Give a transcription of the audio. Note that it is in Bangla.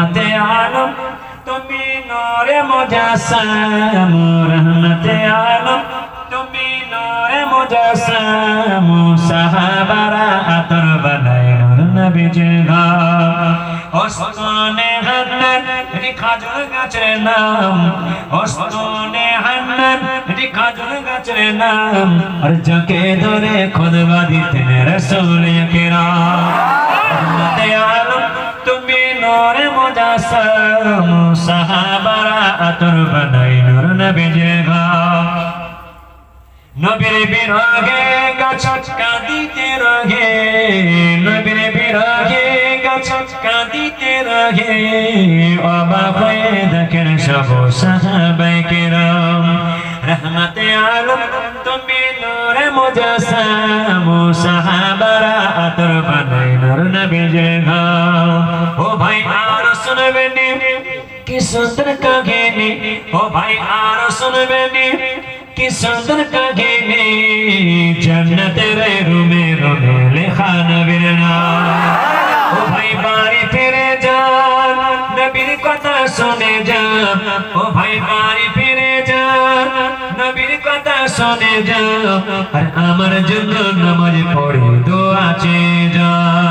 রহমতে আলম, তুমি নরে মুজাসসাম, রহমতে আলম, তুমি নরে মুজাসসাম, সাহাবারা আতর বানায় নূর নবীজির গাম ওস্তনে হান্নান, এটি খাজুর গাছের নাম। ওস্তনে হান্নান, এটি খাজুর গাছের নাম। আর যাকে ধরে খুদবা দিতেন রসুল কিরাম রহমতে আলম, তুমি নূরে মুজাসসাম সাহাবারা আতর বানাই নূর নবীজির গাম নবীর বিরহে গাছ কাঁদিতে রহে নবীর বিরহে গাছ কাঁদিতে রহে অবাক হয়ে দেখেন সব সাহাবাই কেরাম রহমতে আলম তুমি নূরে মুজাসসাম সাহাবারা আতর বানাই নূর ভাই আর শুনবেনি? কি সুন্দর কাহিনী? ও ভাই, আর শুনবেনি? কি সুন্দর কাহিনী? জন্নতের রুমে রুমে লেখা নবীর ও ভাই, বাড়ি ফিরে যান, নবীর কথা শুনে যান। ও ভাই, বাড়ি ফিরে যান, নবীর কথা শুনে যান। আর আমার জন্য নামাজ পড়ে দোয়া চেয়ে যান।